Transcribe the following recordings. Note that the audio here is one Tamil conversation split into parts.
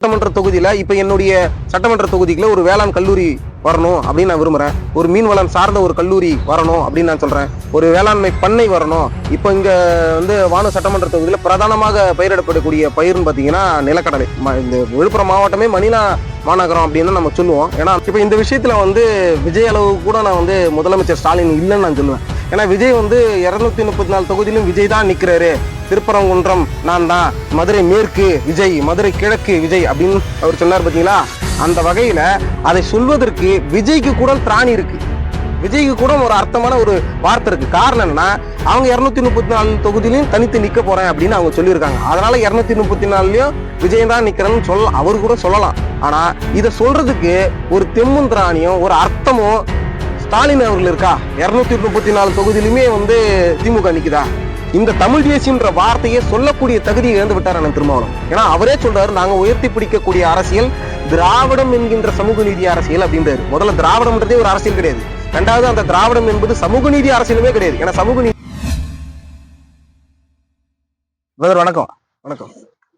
சட்டமன்ற தொகுதியில் இப்போ என்னுடைய சட்டமன்ற தொகுதிக்குள்ள ஒரு வேளாண் கல்லூரி வரணும் அப்படின்னு நான் விரும்புகிறேன் ஒரு மீன்வளம் சார்ந்த ஒரு கல்லூரி வரணும் அப்படின்னு நான் சொல்கிறேன் ஒரு வேளாண்மை பண்ணை வரணும். இப்போ இங்கே வந்து வானு சட்டமன்ற தொகுதியில் பிரதானமாக பயிரிடப்படக்கூடிய பயிர்னு பார்த்தீங்கன்னா நிலக்கடலை. ம- இந்த விழுப்புரம் மாவட்டமே மணிலா மாநகரம் அப்படின்னு நம்ம சொல்லுவோம். ஏன்னா இப்போ இந்த விஷயத்தில் வந்து விஜய் அளவு கூட நான் வந்து முதலமைச்சர் ஸ்டாலின் இல்லைன்னு நான் சொல்லுவேன். ஏன்னா விஜய் வந்து இரநூத்தி முப்பத்தி நாலு தொகுதியிலும் விஜய் தான் நிற்கிறாரு திருப்பரங்குன்றம் நான் தான். மதுரை மேற்கு விஜய் மதுரை கிழக்கு விஜய் அப்படின்னு அவர் சொன்னார் பார்த்தீங்களா? அந்த வகையில் அதை சொல்வதற்கு விஜய்க்கு கூட திராணி இருக்கு. விஜய்க்கு கூட ஒரு அர்த்தமான ஒரு வார்த்தை இருக்கு. காரணம் என்னன்னா அவங்க இரநூத்தி முப்பத்தி நாலு தொகுதியிலையும் தனித்து நிக்க போறேன் அப்படின்னு அவங்க சொல்லியிருக்காங்க. அதனால இரநூத்தி முப்பத்தி நாலுலயும் விஜய் தான் நிக்கிறேன்னு சொல்ல அவர் கூட சொல்லலாம். ஆனா இதை சொல்றதுக்கு ஒரு தெம்மும் திராணியும் ஒரு அர்த்தமும் ஸ்டாலின் அவர்கள் இருக்கா? இரநூத்தி முப்பத்தி நாலு தொகுதியிலுமே வந்து திமுக நிக்குதா? இந்த தமிழ் தேசியன்ற வார்த்தையை சொல்லக்கூடிய தகுதியை இழந்து விட்டார் அண்ணன் திருமாவளவன். ஏன்னா அவரே சொல்றாரு நாங்க உயர்த்தி பிடிக்கக்கூடிய அரசியல் திராவிடம் என்கின்ற சமூக நீதி அரசியல் அப்படின்றாரு. முதல்ல திராவிடம்ன்றதே ஒரு அரசியல் கிடையாது. ரெண்டாவது அந்த திராவிடம் என்பது சமூக நீதி அரசியலுமே கிடையாது. ஏன்னா சமூக நீதி வணக்கம். வணக்கம்.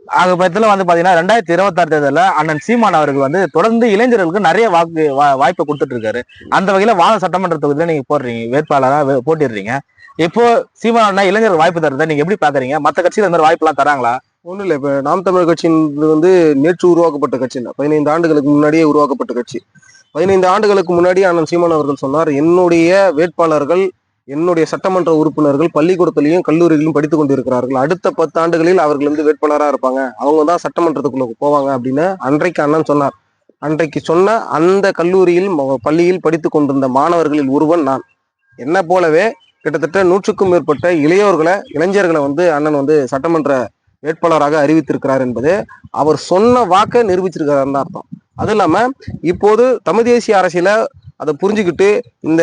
ஆக பட்சத்தில் வந்து பாத்தீங்கன்னா ரெண்டாயிரத்தி இருபத்தாறு தேர்தலில் அண்ணன் சீமான் அவர்கள் வந்து தொடர்ந்து இளைஞர்களுக்கு நிறைய வாக்கு வாய்ப்பை கொடுத்துட்டு இருக்காரு அந்த வகையில வான சட்டமன்ற தொகுதியில நீங்க போடுறீங்க வேட்பாளரா வே- போட்டிடுறீங்க. இப்போ சீமான் அண்ணா இளைஞர்கள் வாய்ப்பு தரதை நீங்க எப்படி பாக்குறீங்க? மத்த கட்சிகள் இந்த மாதிரி வாய்ப்பு எல்லாம் தராங்களா? ஒன்றும் இல்லை இப்போ நாம் தமிழர் கட்சின்றது வந்து நேற்று உருவாக்கப்பட்ட கட்சி இல்லை பதினைந்து ஆண்டுகளுக்கு முன்னாடியே உருவாக்கப்பட்ட கட்சி. பதினைந்து ஆண்டுகளுக்கு முன்னாடி அண்ணன் சீமான் அவர்கள் சொன்னார் என்னுடைய வேட்பாளர்கள் என்னுடைய சட்டமன்ற உறுப்பினர்கள் பள்ளிக்கூடத்திலையும் கல்லூரிகளிலும் படித்துக் கொண்டிருக்கிறார்கள். அடுத்த பத்து ஆண்டுகளில் அவர்கள் வந்து வேட்பாளராக இருப்பாங்க. அவங்க தான் சட்டமன்றத்துக்குள்ள போவாங்க அப்படின்னு அன்றைக்கு அண்ணன் சொன்னார். அன்றைக்கு சொன்ன அந்த கல்லூரியில் பள்ளியில் படித்து கொண்டிருந்த மாணவர்களில் ஒருவன் நான். என்ன போலவே கிட்டத்தட்ட நூற்றுக்கும் மேற்பட்ட இளையோர்களை இளைஞர்களை வந்து அண்ணன் வந்து சட்டமன்ற வேட்பாளராக அறிவித்திருக்கிறார் என்பது அவர் சொன்ன வாக்கை நிரூபிச்சிருக்கிறாருன்னு அர்த்தம். அதுவும் இல்லாமல் இப்போது தமிழ் தேசிய அரசியல அதை புரிஞ்சுக்கிட்டு இந்த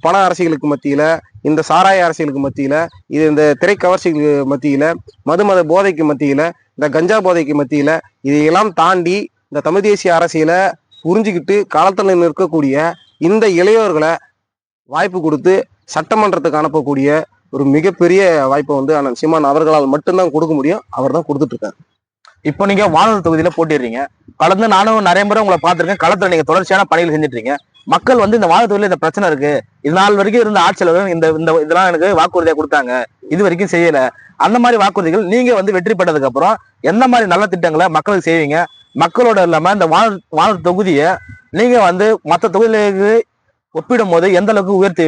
பண அரசியலுக்கு மத்தியில் இந்த சாராய அரசியலுக்கு மத்தியில் இது இந்த திரைக்கவர்ச்சிக்கு மத்தியில் மது மதுமத போதைக்கு மத்தியில் இந்த கஞ்சா போதைக்கு மத்தியில் இதையெல்லாம் தாண்டி இந்த தமிழ் தேசிய அரசியலை புரிஞ்சுக்கிட்டு காலத்தில் நிற்கக்கூடிய இந்த இளையோர்களை வாய்ப்பு கொடுத்து சட்டமன்றத்துக்கு அனுப்பக்கூடிய ஒரு மிகப்பெரிய வாய்ப்பை வந்து அண்ணன் சீமான் அவர்களால் மட்டும்தான் கொடுக்க முடியும். அவர் தான் கொடுத்துட்டு இருக்காரு. இப்போ நீங்க வானொலி தொகுதியில போட்டிடுறீங்க. கலந்து நானும் நிறைய முறை உங்களை பார்த்துருக்கேன். களத்துல நீங்க தொடர்ச்சியான பணிகள் செஞ்சுட்டு இருக்கீங்க மக்கள் வந்து இந்த வானொலி தொகுதியில் இந்த பிரச்சனை இருக்கு. இது நாள் வரைக்கும் இருந்த ஆட்சியாளர்கள் இந்த இந்த இதெல்லாம் எனக்கு வாக்குறுதியா கொடுத்தாங்க. இது வரைக்கும் செய்யல. அந்த மாதிரி வாக்குறுதிகள் நீங்க வந்து வெற்றி பெற்றதுக்கு அப்புறம் எந்த மாதிரி நல்ல திட்டங்களை மக்களுக்கு செய்வீங்க? மக்களோட இல்லாம இந்த வானொலி வானொலி தொகுதியை நீங்க வந்து மற்ற தொகுதிகளுக்கு ஒப்பிடும் போது எந்த அளவுக்கு உயர்த்தி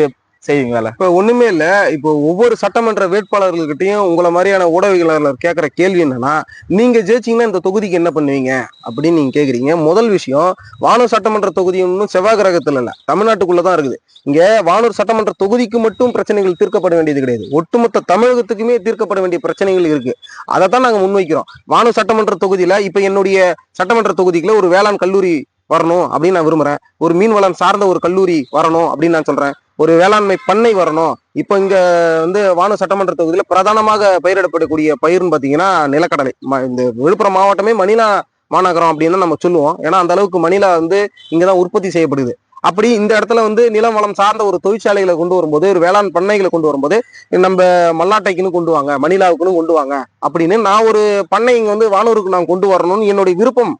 செய்வீங்க வேலை இப்போ ஒண்ணுமே இல்லை. இப்போ ஒவ்வொரு சட்டமன்ற வேட்பாளர்கள்கிட்டையும் உங்களை மாதிரியான ஊடகவியலாளர் கேட்குற கேள்வி என்னன்னா நீங்க ஜெயிச்சிங்கன்னா இந்த தொகுதிக்கு என்ன பண்ணுவீங்க? அப்படின்னு நீங்க கேக்குறீங்க. முதல் விஷயம் வானூர் சட்டமன்ற தொகுதி ஒன்றும் செவ்வாய் இல்லை. இல்ல தமிழ்நாட்டுக்குள்ளதான் இருக்குது. இங்க வானூர் சட்டமன்ற தொகுதிக்கு மட்டும் பிரச்சனைகள் தீர்க்கப்பட வேண்டியது கிடையாது. ஒட்டுமொத்த தமிழகத்துக்குமே தீர்க்கப்பட வேண்டிய பிரச்சனைகள் இருக்கு. அதை தான் நாங்கள் முன்வைக்கிறோம். வானூர் சட்டமன்ற தொகுதியில இப்போ என்னுடைய சட்டமன்ற தொகுதிக்குள்ள ஒரு வேளாண் கல்லூரி வரணும் அப்படின்னு நான் விரும்புறேன். ஒரு மீன்வளம் சார்ந்த ஒரு கல்லூரி வரணும் அப்படின்னு நான் சொல்றேன். ஒரு வேளாண்மை பண்ணை வரணும். இப்போ இங்க வந்து வானு சட்டமன்ற தொகுதியில பிரதானமாக பயிரிடப்படக்கூடிய பயிர்னு பாத்தீங்கன்னா நிலக்கடலை. இந்த விழுப்புரம் மாவட்டமே மணிலா மாநகரம் அப்படின்னு நம்ம சொல்லுவோம். ஏன்னா அந்த அளவுக்கு மணிலா வந்து இங்கதான் உற்பத்தி செய்யப்படுது. அப்படி இந்த இடத்துல வந்து நிலம் வளம் சார்ந்த ஒரு தொழிற்சாலைகளை கொண்டு வரும்போது ஒரு வேளாண் பண்ணைகளை கொண்டு வரும்போது நம்ம மல்லாட்டைக்குன்னு கொண்டு வாங்க மணிலாவுக்குன்னு கொண்டு வாங்க அப்படின்னு நான் ஒரு பண்ணை இங்க வந்து வானூருக்கு நான் கொண்டு வரணும்னு என்னுடைய விருப்பம்.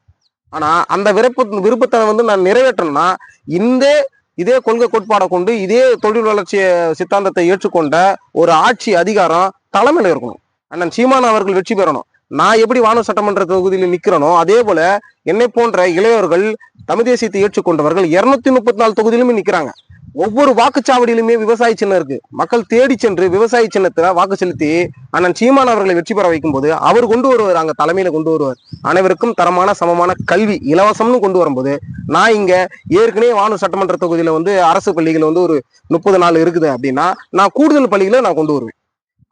ஆனா அந்த விருப்ப விருப்பத்தை வந்து நான் நிறைவேற்றணும்னா இந்த இதே கொள்கை கோட்பாடை கொண்டு இதே தொழில் வளர்ச்சி சித்தாந்தத்தை ஏற்றுக்கொண்ட ஒரு ஆட்சி அதிகாரம் தலைமையில் இருக்கணும். அண்ணன் சீமான் அவர்கள் வெற்றி பெறணும். நான் எப்படி வானூர் சட்டமன்ற தொகுதியில் நிற்கிறனோ அதே போல என்னை போன்ற இளையோர்கள் தமிழ் தேசியத்தை ஏற்றுக்கொண்டவர்கள் இருநூத்தி முப்பத்தி நாலு தொகுதியிலுமே நிற்கிறாங்க ஒவ்வொரு வாக்குச்சாவடியிலுமே விவசாய சின்னம் இருக்கு. மக்கள் தேடி சென்று விவசாய சின்னத்துல வாக்கு செலுத்தி அண்ணன் சீமான் அவர்களை வெற்றி பெற வைக்கும்போது அவர் கொண்டு வருவார் அங்க தலைமையில கொண்டு வருவார். அனைவருக்கும் தரமான சமமான கல்வி இலவசம்னு கொண்டு வரும்போது நான் இங்க ஏற்கனவே வானூர் சட்டமன்ற தொகுதியில வந்து அரசு பள்ளிகள் வந்து ஒரு முப்பது நாள் இருக்குது அப்படின்னா நான் கூடுதல் பள்ளிகளை நான் கொண்டு வருவேன்.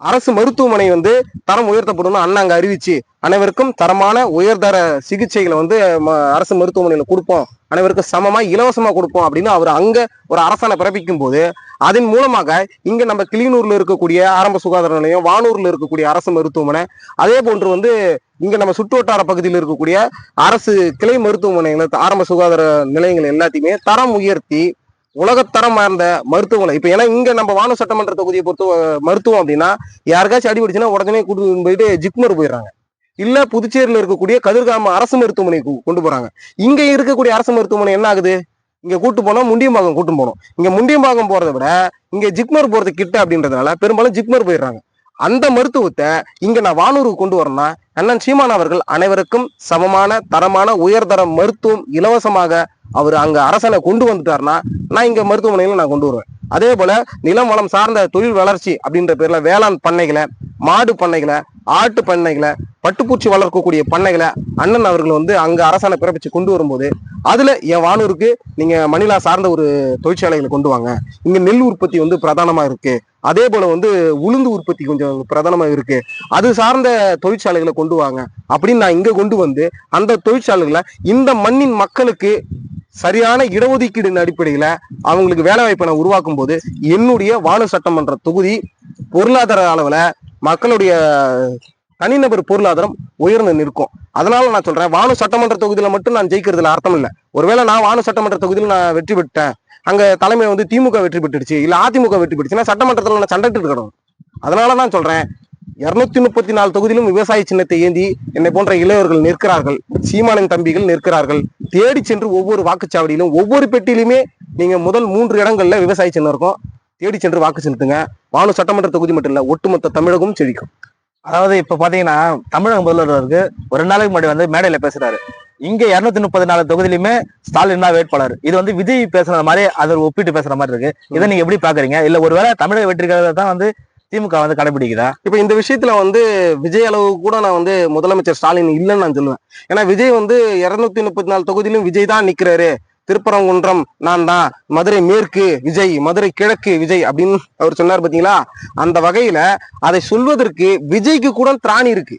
அரசு மருத்துவமனை வந்து தரம் உயர்த்தப்படும் அண்ணா அங்கே அறிவிச்சு. அனைவருக்கும் தரமான உயர்தர சிகிச்சைகளை வந்து ம- அரசு மருத்துவமனையில் கொடுப்போம். அனைவருக்கும் சமமாக இலவசமாக கொடுப்போம் அப்படின்னு அவர் அங்கே ஒரு அரசாணை பிறப்பிக்கும் போது அதன் மூலமாக இங்கே நம்ம கிளிநூரில் இருக்கக்கூடிய ஆரம்ப சுகாதார நிலையம் வானூரில் இருக்கக்கூடிய அரசு மருத்துவமனை அதே போன்று வந்து இங்கே நம்ம சுற்றுவட்டார பகுதியில் இருக்கக்கூடிய அரசு கிளை மருத்துவமனைகள் ஆரம்ப சுகாதார நிலையங்கள் எல்லாத்தையுமே தரம் உயர்த்தி உலகத்தரம் வாய்ந்த மருத்துவமனை இப்போ ஏன்னா இங்க நம்ம வானு சட்டமன்ற தொகுதியை பொறுத்த மருத்துவம் அப்படின்னா யாருக்காச்சும் அடிபடிச்சுன்னா உடனே கூட்டு போயிட்டு ஜிப்மர் போயிடுறாங்க. இல்ல புதுச்சேரியில் இருக்கக்கூடிய கதிர்காம அரசு மருத்துவமனைக்கு கொண்டு போறாங்க. இங்க இருக்கக்கூடிய அரசு மருத்துவமனை என்ன ஆகுது? இங்க கூட்டு போனால் முண்டியம்பாக்கம் கூட்டு போகணும். இங்க முண்டியம்பாக்கம் போறதை விட இங்க ஜிப்மர் போறது கிட்ட அப்படின்றதுனால பெரும்பாலும் ஜிப்மர் போயிடுறாங்க. அந்த மருத்துவத்தை இங்க நான் வானூருக்கு கொண்டு வரேன்னா அண்ணன் சீமான் அவர்கள் அனைவருக்கும் சமமான தரமான உயர்தர மருத்துவம் இலவசமாக அவர் அங்க அரசனை கொண்டு வந்துட்டாருன்னா நான் இங்க மருத்துவமனையில நான் கொண்டு வருவேன். அதே போல நிலம் வளம் சார்ந்த தொழில் வளர்ச்சி அப்படின்ற பேர்ல வேளாண் பண்ணைகளை மாடு பண்ணைகளை ஆட்டு பண்ணைகளை பட்டுப்பூச்சி வளர்க்கக்கூடிய பண்ணைகளை அண்ணன் அவர்கள் வந்து அங்க அரசாணை பிறப்பிச்சு கொண்டு வரும்போது அதுல என் வானூருக்கு நீங்க மணிலா சார்ந்த ஒரு தொழிற்சாலைகளை கொண்டு வாங்க. இங்க நெல் உற்பத்தி வந்து பிரதானமா இருக்கு. அதே போல வந்து உளுந்து உற்பத்தி கொஞ்சம் பிரதானமா இருக்கு. அது சார்ந்த தொழிற்சாலைகளை கொண்டு வாங்க. அப்படின்னு நான் இங்க கொண்டு வந்து அந்த தொழிற்சாலைகளை இந்த மண்ணின் மக்களுக்கு சரியான இடஒதுக்கீடு அடிப்படையில அவங்களுக்கு வேலை வாய்ப்பை நான் உருவாக்கும் போது என்னுடைய வானு சட்டமன்ற தொகுதி பொருளாதார அளவுல மக்களுடைய தனிநபர் பொருளாதாரம் உயர்ந்து நிற்கும். அதனால நான் சொல்றேன் வானு சட்டமன்ற தொகுதியில மட்டும் நான் ஜெயிக்கிறதுல அர்த்தம் இல்லை. ஒருவேளை நான் வானு சட்டமன்ற தொகுதியில் நான் வெற்றி பெற்றேன் அங்க தலைமை வந்து திமுக வெற்றி பெற்றுடுச்சு இல்ல அதிமுக வெற்றி பெற்றுச்சுன்னா சட்டமன்றத்துல நான் சண்டைட்டு இருக்கணும் அதனால தான் சொல்றேன் இருநூத்தி முப்பத்தி நாலு தொகுதியிலும் விவசாய சின்னத்தை ஏந்தி என்னை போன்ற இளையவர்கள் நிற்கிறார்கள் சீமானின் தம்பிகள் நிற்கிறார்கள் தேடி சென்று ஒவ்வொரு வாக்குச்சாவடியிலும் ஒவ்வொரு பெட்டியிலுமே நீங்க முதல் மூன்று இடங்கள்ல விவசாய சின்னம் இருக்கும். தேடி சென்று வாக்கு செலுத்துங்க. வானு சட்டமன்ற தொகுதி மட்டும் இல்ல ஒட்டுமொத்த தமிழகமும் செழிக்கும். அதாவது இப்ப பாத்தீங்கன்னா தமிழக முதல்வருக்கு ஒரு ரெண்டு நாளைக்கு முன்னாடி வந்து மேடையில பேசுறாரு. இங்க இருநூத்தி முப்பத்தி நாலு தொகுதியிலுமே ஸ்டாலின் தான் வேட்பாளர். இது வந்து விஜய் பேசுற மாதிரி அதை ஒப்பிட்டு பேசுற மாதிரி இருக்கு. இதை நீங்க எப்படி பாக்குறீங்க? இல்ல ஒருவேளை தமிழக வெற்றிகளை தான் வந்து திமுக வந்து கடைபிடிக்குதா? இப்ப இந்த விஷயத்துல வந்து விஜய் அளவு கூட நான் வந்து முதலமைச்சர் ஸ்டாலின் இல்லைன்னு நான் சொல்லுவேன். ஏன்னா விஜய் வந்து இருநூத்தி முப்பத்தி நாலு தொகுதியிலும் விஜய் தான் நிக்கிறாரு. திருப்பரங்குன்றம் நான் தான் மதுரை மேற்கு விஜய் மதுரை கிழக்கு விஜய் அப்படின்னு அவர் சொன்னார் பாத்தீங்களா? அந்த வகையில அதை சொல்வதற்கு விஜய்க்கு கூட திராணி இருக்கு.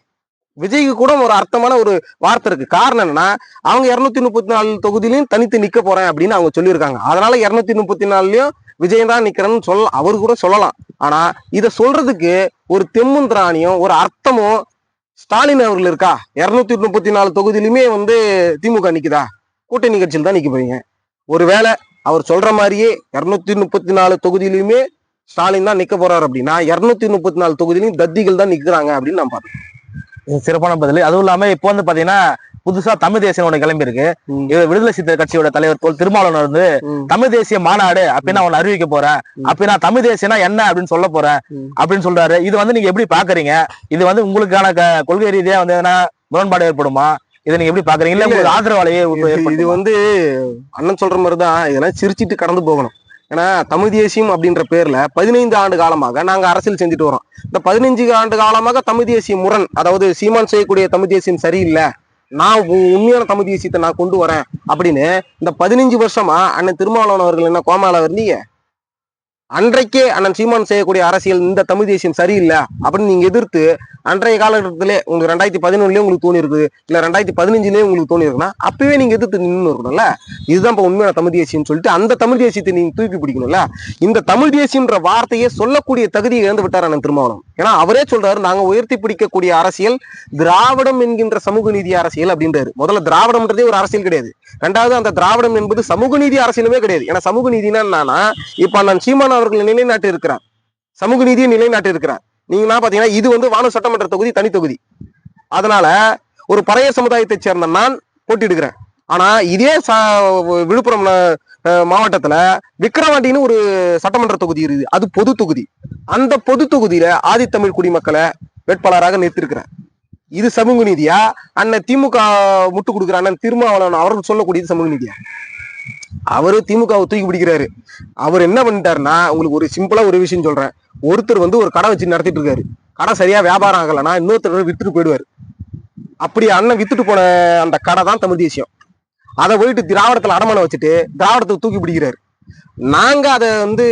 விஜய்க்கு கூட ஒரு அர்த்தமான ஒரு வார்த்தை இருக்கு. காரணம் என்னன்னா அவங்க இருநூத்தி முப்பத்தி நாலு தொகுதியிலையும் தனித்து நிக்க போறேன் அப்படின்னு அவங்க சொல்லியிருக்காங்க. அதனால இருநூத்தி முப்பத்தி நாலுலயும் விஜயம் தான் நிக்கிறேன்னு சொல்ல அவர் கூட சொல்லலாம். ஆனா இதை சொல்றதுக்கு ஒரு தெம்மும் திராணியும் ஒரு அர்த்தமும் ஸ்டாலின் அவர்கள் இருக்கா? இருநூத்தி முப்பத்தி நாலு தொகுதியிலுமே வந்து திமுக நிக்குதா? கூட்டணி கட்சியில் தான் நிக்க போறீங்க. ஒருவேளை அவர் சொல்ற மாதிரியே இருநூத்தி முப்பத்தி நாலு தொகுதியிலுமே ஸ்டாலின் தான் நிக்க போறாரு அப்படின்னா இருநூத்தி முப்பத்தி நாலு தொகுதியிலும் தத்திகள் தான் நிக்கிறாங்க அப்படின்னு நான் பார்த்தேன் சிறப்பான பதில். அதுவும் இல்லாம இப்போ வந்து பாத்தீங்கன்னா புதுசா தமிழ் தேசியம் ஒண்ணு கிளம்பி இருக்கு. இது விடுதலை சிறுத்தை கட்சியோட தலைவர் போல் திருமாவளவன் வந்து. தமிழ் தேசிய மாநாடு அப்படின்னு ஒண்ணு அறிவிக்க போறேன். ம். அப்படின்னா தமிழ் தேசியம்னா என்ன அப்படின்னு சொல்ல போறேன். அப்படின்னு சொல்றாரு. இது வந்து நீங்க எப்படி பாக்குறீங்க? இது வந்து உங்களுக்கான கொள்கை ரீதியா வந்து எதனா முரண்பாடு ஏற்படுமா? இதை நீங்க எப்படி பாக்குறீங்க? இல்ல உங்களுக்கு ஆதரவாலேயே இது- வந்து அண்ணன் சொல்ற மாதிரி தான் இதெல்லாம் சிரிச்சிட்டு கடந்து போகணும். ஏன்னா தமிழ் தேசியம் அப்படின்ற பேர்ல பதினைந்து ஆண்டு காலமாக நாங்க அரசியல் செஞ்சுட்டு வரோம். இந்த பதினைஞ்சு ஆண்டு காலமாக தமிழ் தேசிய முரண் அதாவது சீமான் செய்யக்கூடிய தமிழ் தேசியம் சரியில்லை நான் உண்மையான தமிழ் தேசியத்தை நான் கொண்டு வரேன் அப்படின்னு இந்த பதினஞ்சு வருஷமா அண்ணன் திருமாவளவன் அவர்கள் என்ன கோமால இருந்தீங்க அன்றைக்கே அண்ணன் சீமான் செய்யக்கூடிய அரசியல் இந்த தமிழ் தேசியம் சரியில்லை அப்படின்னு நீங்க எதிர்த்து அன்றைய காலகட்டத்திலே உங்களுக்கு ரெண்டாயிரத்தி பதினொன்னுலயே உங்களுக்கு தோணி இருக்குது இல்ல ரெண்டாயிரத்தி பதினஞ்சுலயே உங்களுக்கு தோணி இருக்குன்னா அப்பவே நீங்க எதிர்த்து நின்று இருக்கணும்ல. இதுதான் இப்ப உண்மையான தமிழ் தேசியம்னு சொல்லிட்டு அந்த தமிழ் தேசியத்தை நீங்க தூக்கி பிடிக்கணும்ல. இந்த தமிழ் தேசியம்ன்ற வார்த்தையை சொல்லக்கூடிய தகுதியை இழந்து விட்டார் அண்ணன் திருமாவளம் ஏன்னா அவரே சொல்றாரு நாங்க உயர்த்தி பிடிக்கக்கூடிய அரசியல் திராவிடம் என்கின்ற சமூக நீதி அரசியல் அப்படின்றாரு. முதல்ல திராவிடம்ன்றதே ஒரு அரசியல் கிடையாது. ரெண்டாவது அந்த திராவிடம் என்பது சமூக நீதி அரசியலுமே கிடையாது. ஏன்னா சமூக நீதினா என்னன்னா இப்ப நான் சீமான் அவர்கள் நிலைநாட்டி இருக்கிறார் சமூக நீதியை நிலைநாட்டி இருக்கிறார் நீங்கன்னா பாத்தீங்கன்னா இது வந்து வானு சட்டமன்ற தொகுதி தனி தொகுதி. அதனால ஒரு பழைய சமுதாயத்தை சேர்ந்த நான் போட்டியிடுகிறேன். ஆனா இதே ச- விழுப்புரம் மாவட்டத்துல விக்கிரவாண்டின்னு ஒரு சட்டமன்ற தொகுதி இருக்குது. அது பொது தொகுதி. அந்த பொது தொகுதியில ஆதித்தமிழ் குடிமக்களை வேட்பாளராக நிறுத்திருக்கிறேன் இது சமூக நீதியா? அண்ணன் திமுக முட்டு கொடுக்குற அண்ணன் திருமாவளவன் அவர்கள் சொல்லக்கூடியது சமூக நீதியா? அவரு திமுகவை தூக்கி பிடிக்கிறாரு. அவர் என்ன பண்ணிட்டாருன்னா உங்களுக்கு ஒரு சிம்பிளா ஒரு விஷயம் சொல்றேன். ஒருத்தர் வந்து ஒரு கடை வச்சு நடத்திட்டு இருக்காரு. கடை சரியா வியாபாரம் ஆகலைன்னா இன்னொருத்தர் வித்துட்டு போயிடுவாரு. அப்படி அண்ணன் வித்துட்டு போன அந்த கடை தான் தமிழ் தேசியம். அதை போயிட்டு திராவிடத்துல அடமானம் வச்சுட்டு திராவிடத்தை தூக்கி பிடிக்கிறாரு. நாங்க அதை வந்து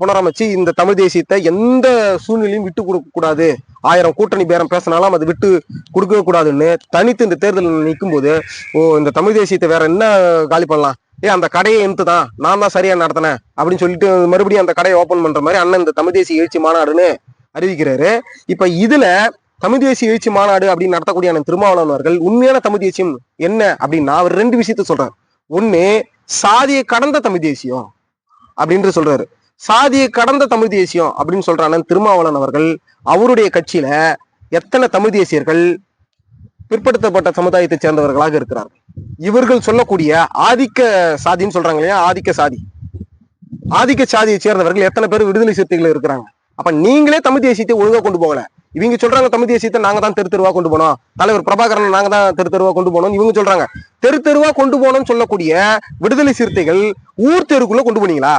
புனரமைச்சு இந்த தமிழ் தேசியத்தை எந்த சூழ்நிலையும் விட்டு கொடுக்க கூடாது. ஆயிரம் கூட்டணி பேரம் பேசினாலும் அதை விட்டு கொடுக்கவே கூடாதுன்னு தனித்து இந்த தேர்தலில் நிற்கும் போது ஓ இந்த தமிழ் தேசியத்தை வேற என்ன காலி பண்ணலாம்? ஏ அந்த கடையை எந்த தான் நான் தான் சரியா நடத்தினேன் அப்படின்னு சொல்லிட்டு மறுபடியும் அந்த கடையை ஓபன் பண்ற மாதிரி அண்ணன் இந்த தமிழ் தேசிய எழுச்சி மாநாடுன்னு அறிவிக்கிறாரு. இப்ப இதுல தமிழ் தேசிய எழுச்சி மாநாடு அப்படின்னு நடத்தக்கூடிய அண்ணன் திருமாவளவன் அவர்கள் உண்மையான தமிழ் தேசியம் என்ன அப்படின்னா அவர் ரெண்டு விஷயத்த சொல்றாரு ஒண்ணு சாதியை கடந்த தமிழ் தேசியம். அப்படின்னு சொல்றாரு. சாதியை கடந்த தமிழ் தேசியம் அப்படின்னு சொல்ற அண்ணன் திருமாவளவன் அவர்கள் அவருடைய கட்சியில எத்தனை தமிழ் தேசியர்கள் பிற்படுத்தப்பட்ட சமுதாயத்தை சேர்ந்தவர்களாக இருக்கிறார்கள்? இவர்கள் சொல்லக்கூடிய ஆதிக்க சாதின்னு சொல்றாங்க இல்லையா? ஆதிக்க சாதி. ஆதிக்க சாதியை சேர்ந்தவர்கள் எத்தனை பேர் விடுதலை சிறுத்தைகள் இருக்கிறாங்க? அப்ப நீங்களே தமிழ் தேசியத்தை ஒழுங்கா கொண்டு போகல. இவங்க சொல்றாங்க தமிழ் தேசியத்தை நாங்க தான் தெரு தெருவா கொண்டு போனோம். தலைவர் பிரபாகரன் நாங்க தான் தெரு தெருவா கொண்டு போனோம் இவங்க சொல்றாங்க. தெரு தெருவா கொண்டு போனோம்னு சொல்லக்கூடிய விடுதலை சிறுத்தைகள் ஊர் தெருக்குள்ள கொண்டு போனீங்களா?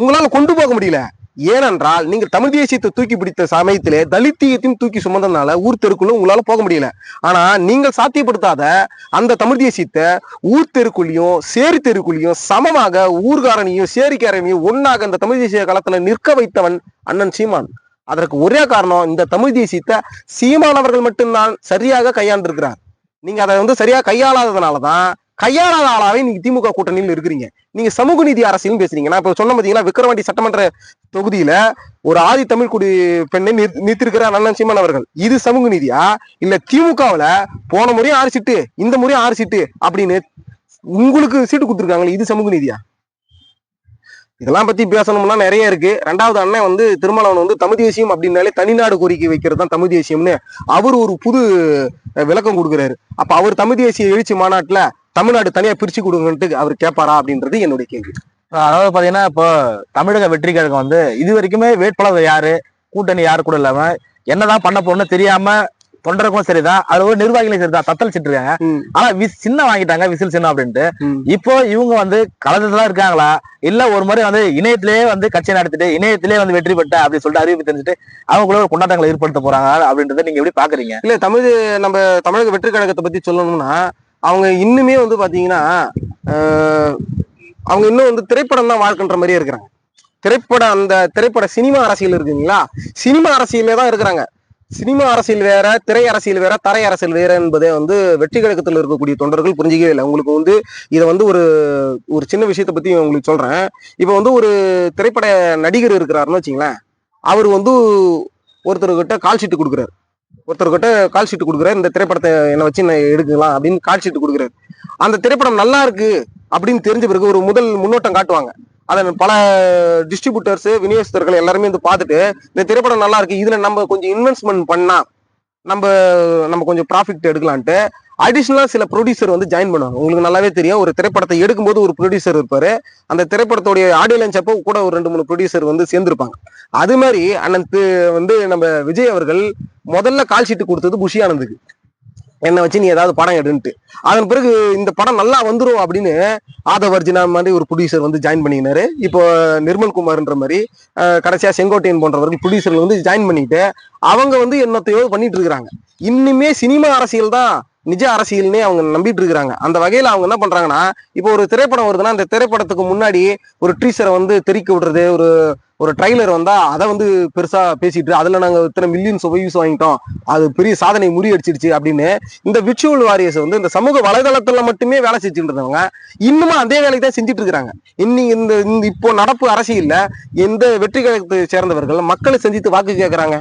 உங்களால கொண்டு போக முடியல. ஏனென்றால் நீங்க தமிழ் தேசியத்தை தூக்கி பிடித்த சமயத்திலே தலித்தியத்தையும் தூக்கி சுமந்ததுனால ஊர் தெருக்குள்ள உங்களால போக முடியல. ஆனா நீங்கள் சாத்தியப்படுத்தாத அந்த தமிழ் தேசியத்தை ஊர் தெருக்குள்ளேயும் சேரி தெருக்குள்ளேயும் சமமாக ஊர்காரனையும் சேரிக்காரனையும் ஒன்னாக அந்த தமிழ் தேசிய காலத்துல நிற்க வைத்தவன் அண்ணன் சீமான். அதற்கு ஒரே காரணம் இந்த தமிழ் தேசியத்தை சீமானவர்கள் மட்டும்தான் சரியாக கையாண்டிருக்கிறார். நீங்க அதை வந்து சரியா கையாளாததுனாலதான் கையாளாத ஆளாவே நீங்க திமுக கூட்டணியில் இருக்கிறீங்க. நீங்க சமூக நீதி அரசியல் பேசுறீங்க. நான் இப்ப சொன்ன பாத்தீங்கன்னா விக்கிரவாண்டி சட்டமன்ற தொகுதியில ஒரு ஆதி தமிழ் குடி பெண்ணை நிறுத்- நிறுத்திருக்கிறார் அண்ணன் சீமான் அவர்கள். இது சமூக நீதியா? இல்ல திமுகவுல போன முறையும் ஆறு சீட்டு இந்த முறையும் ஆறு சீட்டு அப்படின்னு உங்களுக்கு சீட்டு கொடுத்துருக்காங்களே இது சமூக நீதியா? இதெல்லாம் பத்தி பேசணும்னா நிறைய இருக்கு. ரெண்டாவது அண்ணன் வந்து திருமணம் வந்து தமிழ் தேசியம் அப்படின்னாலே தனிநாடு கோரிக்கை வைக்கிறது தான் தமிழ் தேசியம்னு அவர் ஒரு புது விளக்கம் கொடுக்குறாரு. அப்ப அவர் தமிழ் தேசிய எழுச்சி மாநாட்டுல தமிழ்நாடு தனியா பிரிச்சு கொடுங்கன்ட்டு அவர் கேட்பாரா அப்படின்றது என்னுடைய கேள்வி. அதாவது பாத்தீங்கன்னா இப்போ தமிழக வெற்றி கழகம் வந்து இது வரைக்குமே வேட்பாளர் யாரு? கூட்டணி யாரு கூட இல்லாம என்னதான் பண்ண போறோம்னு தெரியாம தொண்டருக்கும் சரிதான். அது ஒரு நிர்வாகிகளும் சரிதான். தத்தளிச்சிட்டு இருக்காங்க. ம், ஆனா விஸ் சின்ன வாங்கிட்டாங்க விசில் சின்னம் அப்படின்ட்டு. இப்போ இவங்க வந்து கலந்துதான் இருக்காங்களா? இல்ல ஒரு முறை வந்து இணையத்திலேயே வந்து கட்சி நடத்திட்டு இணையத்திலேயே வந்து வெற்றி பெற்ற அப்படின்னு சொல்லிட்டு அறிவிப்பு தெரிஞ்சுட்டு அவங்களும் ஒரு கொண்டாட்டங்களை ஏற்படுத்த போறாங்க அப்படின்றத நீங்க எப்படி பாக்குறீங்க? இல்ல தமிழ் நம்ம தமிழக வெற்றி கழகத்தை பத்தி சொல்லணும்னா அவங்க இன்னுமே வந்து பாத்தீங்கன்னா அவங்க இன்னும் வந்து திரைப்படம் தான் வாழ்க்கைன்ற மாதிரியே இருக்கிறாங்க. திரைப்பட அந்த திரைப்பட சினிமா அரசியல் இருக்குங்களா சினிமா அரசியலே தான் இருக்கிறாங்க. சினிமா அரசியல் வேற திரை அரசியல் வேற தரை அரசியல் வேற என்பதே வந்து வெற்றி கழகத்தில் இருக்கக்கூடிய தொண்டர்கள் புரிஞ்சிக்கவே இல்லை. உங்களுக்கு வந்து இதை வந்து ஒரு ஒரு சின்ன விஷயத்தை பத்தி உங்களுக்கு சொல்றேன். இப்போ வந்து ஒரு திரைப்பட நடிகர் இருக்கிறாருன்னு வச்சுங்களேன். அவர் வந்து ஒருத்தர்கிட்ட கால் ஷீட் கொடுக்குறாரு. ஒருத்தர்கிட்ட கால் ஷீட் கொடுக்குறாரு. இந்த திரைப்படத்தை என்னை வச்சு நான் எடுக்கலாம் அப்படின்னு கால் ஷீட் கொடுக்குறாரு. அந்த திரைப்படம் நல்லா இருக்கு அப்படின்னு தெரிஞ்ச பிறகு ஒரு முதல் முன்னோட்டம் காட்டுவாங்க. அதை பல டிஸ்ட்ரிபியூட்டர்ஸ் விநியோகஸ்தர்கள் எல்லாருமே வந்து பார்த்துட்டு இந்த திரைப்படம் நல்லா இருக்கு இதுல நம்ம கொஞ்சம் இன்வெஸ்ட்மெண்ட் பண்ணா நம்ம நம்ம கொஞ்சம் ப்ராஃபிட் எடுக்கலான்ட்டு அடிஷ்னலாக சில ப்ரொடியூசர் வந்து ஜாயின் பண்ணுவாங்க. உங்களுக்கு நல்லாவே தெரியும் ஒரு திரைப்படத்தை எடுக்கும்போது ஒரு ப்ரொடியூசர் இருப்பார். அந்த திரைப்படத்துடைய ஆடியோ லான்ச் அப்போ கூட ஒரு ரெண்டு மூணு ப்ரொடியூசர் வந்து சேர்ந்துருப்பாங்க. அது மாதிரி அண்ணன் வந்து நம்ம விஜய் அவர்கள் முதல்ல கால் ஷீட்டு கொடுத்தது புஷி ஆனந்துக்கு. என்னை வச்சு நீ ஏதாவது படம் எடுன்ட்டு அதன் பிறகு இந்த படம் நல்லா வந்துடும் அப்படின்னு ஆதவர்ஜினா மாதிரி ஒரு ப்ரொடியூசர் வந்து ஜாயின் பண்ணிக்கினாரு. இப்போ நிர்மல் குமார்ன்ற மாதிரி கடைசியாக செங்கோட்டையன் போன்றவர்கள் ப்ரொடியூசர்கள் வந்து ஜாயின் பண்ணிட்டு அவங்க வந்து என்னத்தையோ பண்ணிட்டு இருக்கிறாங்க. இன்னுமே சினிமா அரசியல் தான் நிஜ அரசியல்னே அவங்க நம்பிட்டு இருக்கிறாங்க. அந்த வகையில் அவங்க என்ன பண்றாங்கன்னா இப்போ ஒரு திரைப்படம் வருதுன்னா அந்த திரைப்படத்துக்கு முன்னாடி ஒரு ட்ரீசரை வந்து தெரிக்க விடுறது ஒரு ஒரு ட்ரைலர் வந்தா அதை வந்து பெருசா பேசிட்டு அதுல நாங்க இத்தனை மில்லியன்ஸ் வியூஸ் வாங்கிட்டோம். அது பெரிய சாதனை முறியடிச்சிருச்சு அப்படின்னு இந்த விர்ச்சுவல் வாரியர்ஸ் வந்து இந்த சமூக வலைதளத்துல மட்டுமே வேலை செஞ்சுட்டு இருந்தவங்க இன்னுமும் அதே வேலையை தான் செஞ்சுட்டு இருக்காங்க இன்னி இந்த இந்த இப்போ நடப்பு அரசியல்ல எந்த வெற்றி கழகத்தை சேர்ந்தவர்கள் மக்களை செஞ்சுட்டு வாக்கு கேட்கறாங்க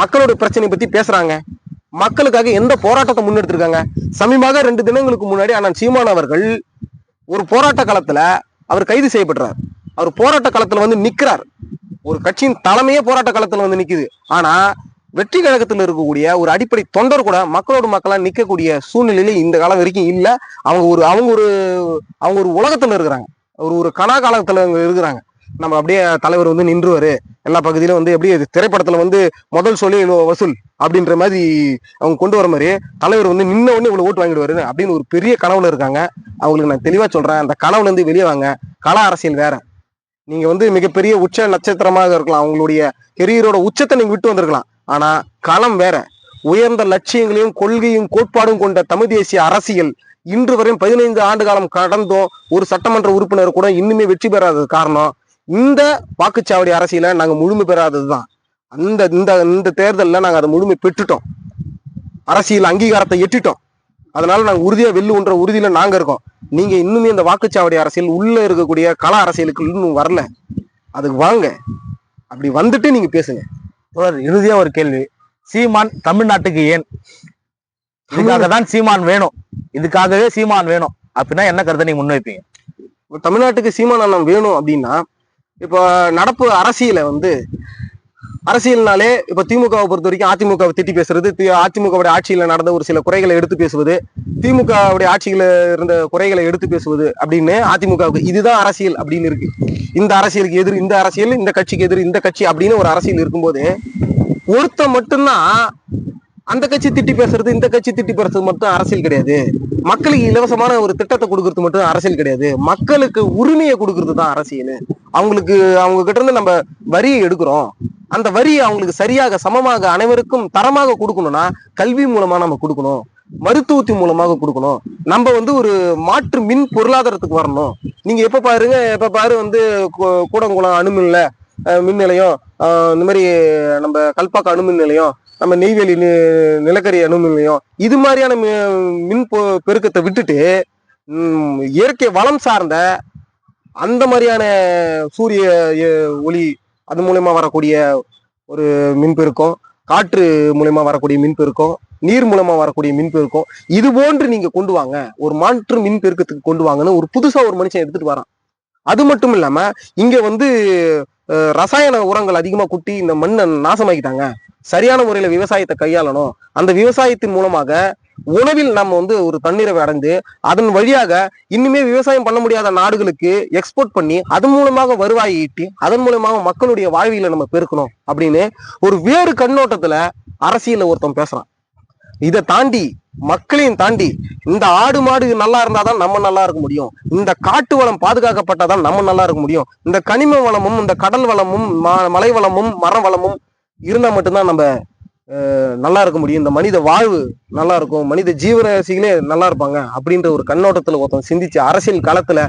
மக்களோட பிரச்சனை பத்தி பேசுறாங்க. மக்களுக்காக எந்த போராட்டத்தை முன்னெடுத்திருக்காங்க? சமீபமாக ரெண்டு தினங்களுக்கு முன்னாடி அண்ணன் சீமான் அவர்கள் ஒரு போராட்ட காலத்துல அவர் கைது செய்யப்படுறார் அவர் போராட்ட களத்துல வந்து நிக்கிறார். ஒரு கட்சியின் தலைமையே போராட்ட களத்துல வந்து நிக்குது. ஆனா வெற்றி கழகத்துல இருக்கக்கூடிய ஒரு அடிப்படை தொண்டர் கூட மக்களோட மக்களா நிக்கக்கூடிய சூழ்நிலையில இந்த காலம் வரைக்கும் இல்ல. அவங்க ஒரு அவங்க ஒரு அவங்க ஒரு உலகத்துல இருக்கிறாங்க. ஒரு ஒரு கனா காலத்துல இருக்கிறாங்க. நம்ம அப்படியே தலைவர் வந்து நின்றுவாரு. எல்லா பகுதியிலும் வந்து எப்படி இது திரைப்படத்துல வந்து முதல் சொல்லி வசூல் அப்படின்ற மாதிரி அவங்க கொண்டு வர மாதிரி தலைவர் வந்து நின்ன உடனே இவ்வளவு ஓட்டு வாங்கிடுவாரு அப்படின்னு ஒரு பெரிய கனவுல இருக்காங்க. அவங்களுக்கு நான் தெளிவா சொல்றேன். அந்த கனவுல இருந்து வெளியே வாங்க. கலா அரசியல் வேற. நீங்க வந்து மிகப்பெரிய உச்ச நட்சத்திரமாக இருக்கலாம். உங்களுடைய கெரியரோட உச்சத்தை நீங்க விட்டு வந்திருக்கலாம். ஆனா களம் வேற. உயர்ந்த லட்சியங்களையும் கொள்கையும் கோட்பாடும் கொண்ட தமிழ் தேசிய அரசியல் இன்று வரையும் பதினைந்து ஆண்டு காலம் கடந்தும் ஒரு சட்டமன்ற உறுப்பினர் கூட இன்னுமே வெற்றி பெறாதது காரணம் இந்த வாக்குச்சாவடி அரசியல நாங்க முழுமை பெறாததுதான். அந்த இந்த இந்த தேர்தலில் நாங்க அதை முழுமை பெற்றுட்டோம். அரசியல் அங்கீகாரத்தை எட்டிட்டோம். அதனால நாங்க உறுதியா வெல்லுன்ற உறுதியில நாங்க இருக்கோம். நீங்க இன்னுமே இந்த வாக்குச்சாவடி அரசியல் உள்ள இருக்கக்கூடிய கல அரசியலுக்கு இன்னும் வரல. அதுக்கு வாங்க. அப்படி வந்துட்டு நீங்க பேசுங்க. தொடர் இறுதியா ஒரு கேள்வி. சீமான் தமிழ்நாட்டுக்கு ஏன்? இதுக்காக தான் சீமான் வேணும். இதுக்காகவே சீமான் வேணும். அப்படின்னா என்ன கருத்தை நீங்க முன்வைப்பீங்க? தமிழ்நாட்டுக்கு சீமானந்தம் வேணும் அப்படின்னா இப்போ நடப்பு அரசியலை வந்து அரசியல்னாலே இப்ப திமுகவை பொறுத்த வரைக்கும் அதிமுகவை திட்டி பேசுறது அதிமுகவுடைய ஆட்சியில நடந்த ஒரு சில குறைகளை எடுத்து பேசுவது திமுகவுடைய ஆட்சியில இருந்த குறைகளை எடுத்து பேசுவது அப்படின்னு அதிமுகவுக்கு இதுதான் அரசியல் அப்படின்னு இருக்கு. இந்த அரசியலுக்கு எதிர் இந்த அரசியல் இந்த கட்சிக்கு எதிர் இந்த கட்சி அப்படின்னு ஒரு அரசியல் இருக்கும்போது ஒருத்தன் மட்டும்தான் அந்த கட்சி திட்டி பேசுறது இந்த கட்சி திட்டி பேசுறது மட்டும் அரசியல் கிடையாது. மக்களுக்கு இலவசமான ஒரு திட்டத்தை கொடுக்கறது மட்டும் அரசியல் கிடையாது. மக்களுக்கு உரிமையை கொடுக்கறது தான் அரசியல். அவங்களுக்கு அவங்க கிட்ட இருந்து நம்ம வரியை எடுக்கிறோம். அந்த வரியை அவங்களுக்கு சரியாக சமமாக அனைவருக்கும் தரமாக கொடுக்கணும்னா கல்வி மூலமா நம்ம கொடுக்கணும். மருத்துவத்தின் மூலமாக கொடுக்கணும். நம்ம வந்து ஒரு மாற்று மின் பொருளாதாரத்துக்கு வரணும். நீங்க எப்ப பாருங்க எப்ப பாரு வந்து கூடங்குளம் அணுமின்ல மின் நிலையம் இந்த மாதிரி நம்ம கல்பாக்க அணுமின் நிலையம் நம்ம நெய்வேலி நிலக்கரி அணு நிலையம் இது மாதிரியான மி- மின் பொ- பெருக்கத்தை விட்டுட்டு இயற்கை வளம் சார்ந்த அந்த மாதிரியான சூரிய ஒளி அது மூலயமா வரக்கூடிய ஒரு மின்பெருக்கம் காற்று மூலயமா வரக்கூடிய மின்பெருக்கம் நீர் மூலமா வரக்கூடிய மின்பெருக்கம் இது போன்று நீங்க கொண்டு வாங்க. ஒரு மாற்று மின் பெருக்கத்துக்கு கொண்டு வாங்கன்னு ஒரு புதுசா ஒரு மனுஷன் எடுத்துட்டு வரான். அது மட்டும் இல்லாம இங்க வந்து ரசாயன உரங்கள் அதிகமாக குட்டி இந்த மண்ணை நாசமாக்கிட்டாங்க. சரியான முறையில் விவசாயத்தை கையாளணும். அந்த விவசாயத்தின் மூலமாக உணவில் நம்ம வந்து ஒரு தண்ணீரை அடைந்து அதன் வழியாக இன்னுமே விவசாயம் பண்ண முடியாத நாடுகளுக்கு எக்ஸ்போர்ட் பண்ணி அதன் மூலமாக வருவாய் ஈட்டி அதன் மூலமாக மக்களுடைய வாழ்வியலை நம்ம பெருக்கணும் அப்படின்னு ஒரு வேறு கண்ணோட்டத்துல அரசியலில் ஒருத்தன் பேசுறான். இதை தாண்டி மக்களையும் தாண்டி இந்த ஆடு மாடு நல்லா இருந்தாதான் நம்ம நல்லா இருக்க முடியும். இந்த காட்டு வளம் பாதுகாக்கப்பட்டாதான் நம்ம நல்லா இருக்க முடியும். இந்த கனிம வளமும் இந்த கடல் வளமும் மலை வளமும் மர வளமும் இருந்தா மட்டும்தான் நம்ம அஹ், நல்லா இருக்க முடியும். இந்த மனித வாழ்வு நல்லா இருக்கும். மனித ஜீவராசிகளே நல்லா இருப்பாங்க அப்படின்ற ஒரு கண்ணோட்டத்துல ஒருத்தன் சிந்திச்சு அரசியல் காலத்துல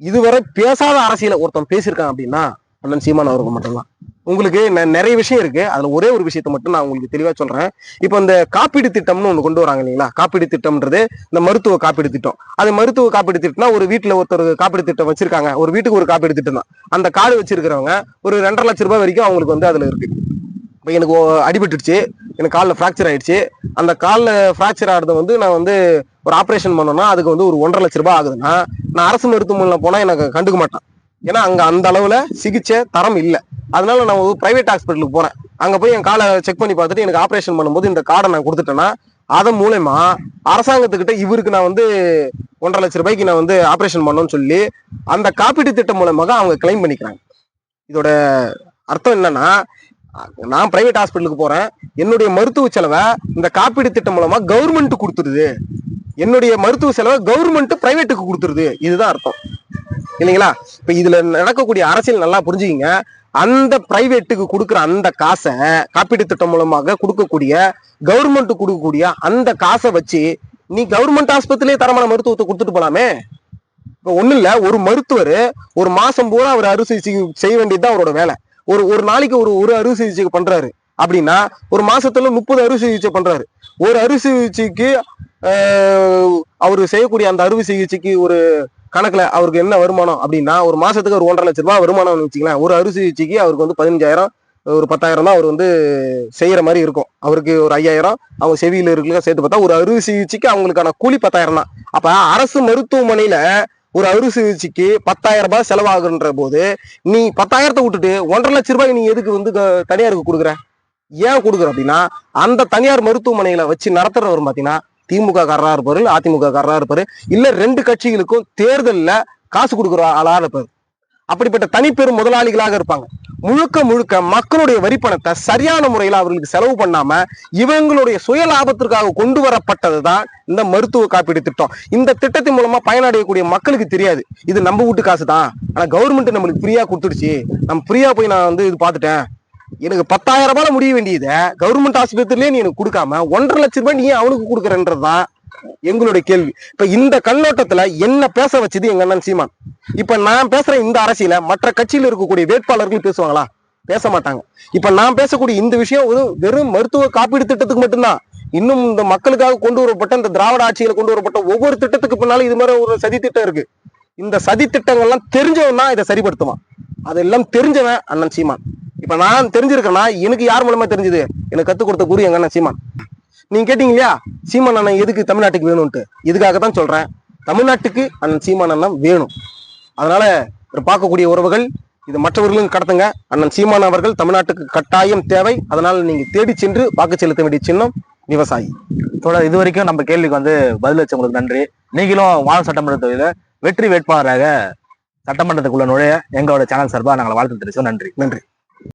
இதுவரை பேசாத அரசியல ஒருத்தன் பேசியிருக்கான் அப்படின்னா அண்ணன் சீமான் அவருக்கு மட்டும்தான். உங்களுக்கு நெ- நிறைய விஷயம் இருக்கு. அதுல ஒரே ஒரு விஷயத்தை மட்டும் நான் உங்களுக்கு தெளிவா சொல்றேன். இப்போ இந்த காப்பீடு திட்டம்னு ஒன்று கொண்டு வராங்க இல்லைங்களா? காப்பீடு திட்டம்ன்றது இந்த மருத்துவ காப்பீடு திட்டம். அது மருத்துவ காப்பீடு திட்டம்னா ஒரு வீட்டில் ஒருத்தர் காப்பீடு திட்டம் வச்சிருக்காங்க. ஒரு வீட்டுக்கு ஒரு காப்பீடு திட்டம் தான். அந்த கார்டு வச்சிருக்கிறவங்க ஒரு ரெண்டரை லட்சம் ரூபாய் வரைக்கும் அவங்களுக்கு வந்து அதுல இருக்கு. இப்போ எனக்கு ஒ- அடிபட்டுடுச்சு. எனக்கு காலில் ஃப்ராக்சர் ஆயிடுச்சு. அந்த காலில் ஃப்ராக்சர் ஆகிறது வந்து நான் வந்து ஒரு ஆப்ரேஷன் பண்ணோம்னா அதுக்கு வந்து ஒரு ஒன்றரை லட்ச ரூபாய் ஆகுதுன்னா நான் அரசு மருத்துவமனையில் போனால் எனக்கு கண்டுக்க மாட்டேன். ஏன்னா அங்கே அந்த அளவில் சிகிச்சை தரம் இல்லை. அதனால நான் ஒரு பிரைவேட் ஹாஸ்பிட்டலுக்கு போகிறேன் அங்கே போய் என் காலை செக் பண்ணி பார்த்துட்டு எனக்கு ஆப்ரேஷன் பண்ணும்போது இந்த கார்டை நான் கொடுத்துட்டேன்னா அதன் மூலயமா அரசாங்கத்துக்கிட்ட இவருக்கு நான் வந்து ஒன்றரை லட்ச ரூபாய்க்கு நான் வந்து ஆப்ரேஷன் பண்ணோன்னு சொல்லி அந்த காப்பீட்டு திட்டம் மூலமாக அவங்க கிளைம் பண்ணிக்கிறாங்க. இதோட அர்த்தம் என்னன்னா நான் பிரைவேட் ஹாஸ்பிட்டலுக்கு போறேன். என்னுடைய மருத்துவ செலவை இந்த காப்பீடு திட்டம் மூலமா கவர்மெண்ட் கொடுத்துருது என்னுடைய மருத்துவ செலவை கவர்மெண்ட் பிரைவேட்டுக்கு கொடுத்துருது இதுதான் அர்த்தம். இல்லைங்களா? இப்ப இதுல நடக்கக்கூடிய அரசியல் நல்லா புரிஞ்சுக்கிங்க. அந்த பிரைவேட்டுக்கு கொடுக்குற அந்த காசை காப்பீட்டு திட்டம் மூலமாக கொடுக்கக்கூடிய கவர்மெண்ட் கொடுக்கக்கூடிய அந்த காசை வச்சு நீ கவர்மெண்ட் ஆஸ்பத்திரியிலே தரமான மருத்துவத்தை கொடுத்துட்டு போலாமே. இப்போ ஒன்றும் இல்லை ஒரு மருத்துவர் ஒரு மாதம் பூரா அவர் அறுவை சிகிச்சை செய்ய வேண்டியதுதான் அவரோட வேலை. ஒரு ஒரு நாளைக்கு ஒரு ஒரு அறுவை சிகிச்சைக்கு பண்ணுறாரு அப்படின்னா ஒரு மாசத்துல முப்பது அறுவை சிகிச்சை பண்றாரு. ஒரு அறுவை சிகிச்சைக்கு அவர் செய்யக்கூடிய அந்த அறுவை சிகிச்சைக்கு ஒரு கணக்கில் அவருக்கு என்ன வருமானம் அப்படின்னா ஒரு மாதத்துக்கு ஒரு ஒன்றரை லட்ச ரூபா வருமானம்னு வச்சுக்கலாம் ஒரு அறுவை சிகிச்சைக்கு அவருக்கு வந்து பதினஞ்சாயிரம் ஒரு பத்தாயிரம் தான் அவர் வந்து செய்கிற மாதிரி இருக்கும். அவருக்கு ஒரு ஐயாயிரம் அவங்க செவியில் இருக்குல்ல சேர்த்து பார்த்தா ஒரு அறுவை சிகிச்சைக்கு அவங்களுக்கான கூலி பத்தாயிரம் தான். அப்போ அரசு மருத்துவமனையில் ஒரு அறுவை சிகிச்சைக்கு பத்தாயிரம் ரூபாய் செலவாகுன்ற போது நீ பத்தாயிரத்தை விட்டுட்டு ஒன்றரை லட்ச ரூபாய் நீ எதுக்கு வந்து க- தனியாருக்கு கொடுக்குற? ஏன் கொடுக்குற அப்படின்னா அந்த தனியார் மருத்துவமனையில் வச்சு நடத்துறவர் பார்த்தீங்கன்னா திமுக காரரா இருப்பாரு இல்ல அதிமுக காரரா இருப்பாரு இல்ல ரெண்டு கட்சிகளுக்கும் தேர்தல்ல காசு கொடுக்குற ஆளா இருப்பாரு. அப்படிப்பட்ட தனிப்பெரும் முதலாளிகளாக இருப்பாங்க. முழுக்க முழுக்க மக்களுடைய வரிப்பணத்தை சரியான முறையில் அவர்களுக்கு செலவு பண்ணாம இவங்களுடைய சுய லாபத்திற்காக கொண்டு வரப்பட்டதுதான் இந்த மருத்துவ காப்பீடு திட்டம். இந்த திட்டத்தின் மூலமா பயனடையக்கூடிய மக்களுக்கு தெரியாது. இது நம்ம வீட்டு காசு தான் ஆனா கவர்மெண்ட் நம்மளுக்கு ஃப்ரீயா கொடுத்துடுச்சு. நம்ம ஃப்ரீயா போய் நான் வந்து இது பார்த்துட்டேன். எனக்கு பத்தாயிரம் ரூபாய் முடிய வேண்டியதை கவர்மெண்ட் ஆஸ்பத்திரிலேயே நீ எனக்கு கொடுக்காம ஒன்றரை லட்ச ரூபாய் நீ அவனுக்கு கொடுக்குறன்றதுதான் எங்களுடைய கேள்வி. இப்ப இந்த கண்ணோட்டத்துல என்ன பேச வச்சது எங்க அண்ணன் சீமான்? இப்ப நான் பேசுற இந்த அரசியல மற்ற கட்சியில இருக்கக்கூடிய வேட்பாளர்கள் பேசுவாங்களா? பேச மாட்டாங்க. இப்ப நான் பேசக்கூடிய இந்த விஷயம் ஒரு வெறும் மருத்துவ காப்பீடு திட்டத்துக்கு மட்டும்தான். இன்னும் இந்த மக்களுக்காக கொண்டு வரப்பட்ட இந்த திராவிட ஆட்சியில கொண்டு வரப்பட்ட ஒவ்வொரு திட்டத்துக்கு பின்னாலும் இது மாதிரி ஒரு சதி திட்டம் இருக்கு. இந்த சதி திட்டங்கள்லாம் தெரிஞ்சவன் தான் இதை சரிப்படுத்துவான். அதெல்லாம் தெரிஞ்சவன் அண்ணன் சீமான். இப்ப நான் தெரிஞ்சிருக்கேன்னா எனக்கு யார் மூலமா தெரிஞ்சது? எனக்கு கத்துக் கொடுத்த குரு எங்க அண்ணன் சீமான். நீங்க கேட்டீங்க இல்லையா சீமான் அண்ணன் எதுக்கு தமிழ்நாட்டுக்கு வேணும்ட்டு இதுக்காக தான் சொல்றேன். தமிழ்நாட்டுக்கு அண்ணன் சீமான் அண்ணன் வேணும். அதனால பார்க்கக்கூடிய உறவுகள் இது மற்றவர்களும் கடத்துங்க. அண்ணன் சீமான் அவர்கள் தமிழ்நாட்டுக்கு கட்டாயம் தேவை. அதனால் நீங்க தேடி சென்று வாக்கு செலுத்த வேண்டிய சின்னம் விவசாயி. தொடர் இது வரைக்கும் நம்ம கேள்விக்கு வந்து பதில் வச்சவங்களுக்கு நன்றி. நீங்களும் வான சட்டமன்ற தொகுதியில வெற்றி வேட்பாளராக சட்டமன்றத்துக்குள்ள நுழைய எங்களோட சேனல் சார்பாக நாங்கள் வாழ்த்து தெரிவிச்சோம் நன்றி. நன்றி.